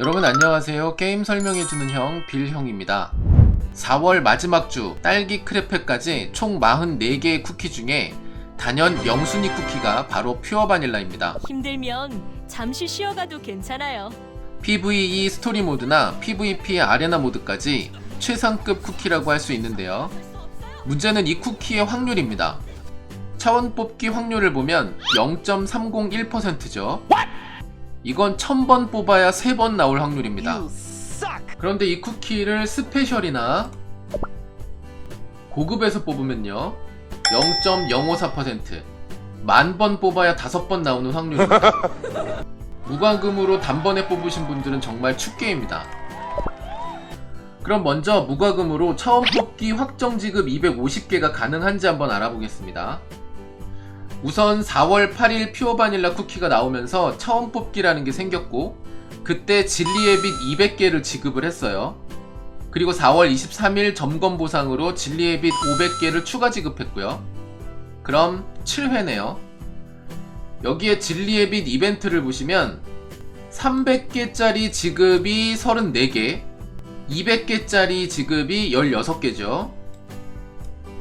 여러분 안녕하세요. 게임 설명해주는 형 빌형입니다. 4월 마지막 주 딸기 크레페까지 총 44개의 쿠키 중에 단연 영순이 쿠키가 바로 퓨어 바닐라입니다. 힘들면 잠시 쉬어가도 괜찮아요. PVE 스토리 모드나 PVP 아레나 모드까지 최상급 쿠키라고 할 수 있는데요. 문제는 이 쿠키의 확률입니다. 차원 뽑기 확률을 보면 0.301%죠. 이건 1000번 뽑아야 3번 나올 확률입니다. 그런데 이 쿠키를 스페셜이나 고급에서 뽑으면요. 0.054%만번 뽑아야 5번 나오는 확률입니다. 무과금으로 단번에 뽑으신 분들은 정말 축계입니다. 그럼 먼저 무과금으로 처음 뽑기 확정 지급 250개가 가능한지 한번 알아보겠습니다. 우선 4월 8일 퓨어 바닐라 쿠키가 나오면서 처음 뽑기라는 게 생겼고 그때 진리의 빛 200개를 지급을 했어요. 그리고 4월 23일 점검 보상으로 진리의 빛 500개를 추가 지급했고요. 그럼 7회네요. 여기에 진리의 빛 이벤트를 보시면 300개짜리 지급이 34개, 200개짜리 지급이 16개죠.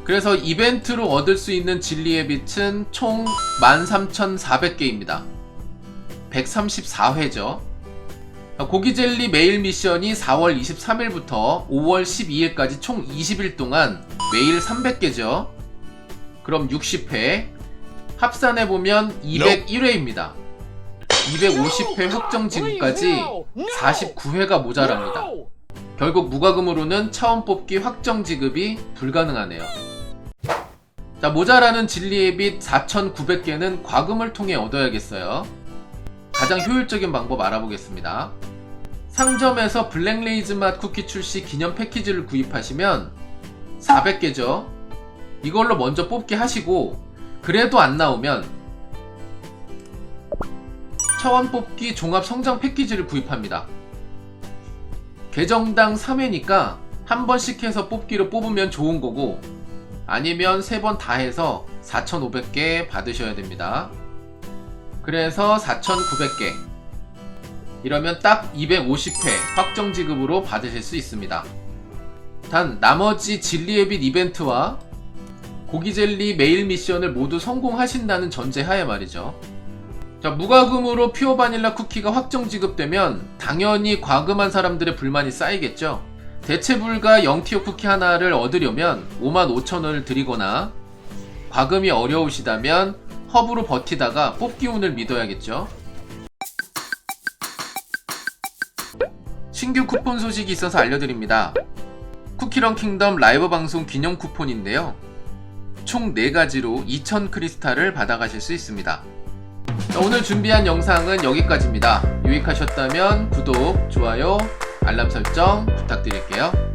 그래서 이벤트로 얻을 수 있는 진리의 빛은 총 13,400개입니다. 134회죠. 고기젤리 메일 미션이 4월 23일부터 5월 12일까지 총 20일 동안 매일 300개죠. 그럼 60회. 합산해 보면 201회입니다. 250회 확정 지급까지 49회가 모자랍니다. 결국 무과금으로는 차원 뽑기 확정 지급이 불가능하네요. 자, 모자라는 진리의 빛 4,900개는 과금을 통해 얻어야겠어요. 가장 효율적인 방법 알아보겠습니다. 상점에서 블랙레이즈 맛 쿠키 출시 기념 패키지를 구입하시면 400개죠. 이걸로 먼저 뽑기 하시고 그래도 안 나오면 차원 뽑기 종합 성장 패키지를 구입합니다. 계정당 3회니까 한 번씩 해서 뽑기로 뽑으면 좋은 거고 아니면 세번다 해서 4,500개 받으셔야 됩니다. 그래서 4,900개. 이러면 딱 250회 확정 지급으로 받으실 수 있습니다. 단 나머지 진리의 빛 이벤트와 고기젤리 메일 미션을 모두 성공하신다는 전제하에 말이죠. 자, 무과금으로 퓨어 바닐라 쿠키가 확정 지급되면 당연히 과금한 사람들의 불만이 쌓이겠죠. 대체 불가 0티어 쿠키 하나를 얻으려면 55,000원을 드리거나 과금이 어려우시다면 허브로 버티다가 뽑기 운을 믿어야겠죠. 신규 쿠폰 소식이 있어서 알려드립니다. 쿠키런 킹덤 라이브 방송 기념 쿠폰인데요. 총 4가지로 2000 크리스탈을 받아가실 수 있습니다. 자, 오늘 준비한 영상은 여기까지입니다. 유익하셨다면 구독, 좋아요, 알람 설정 부탁드릴게요.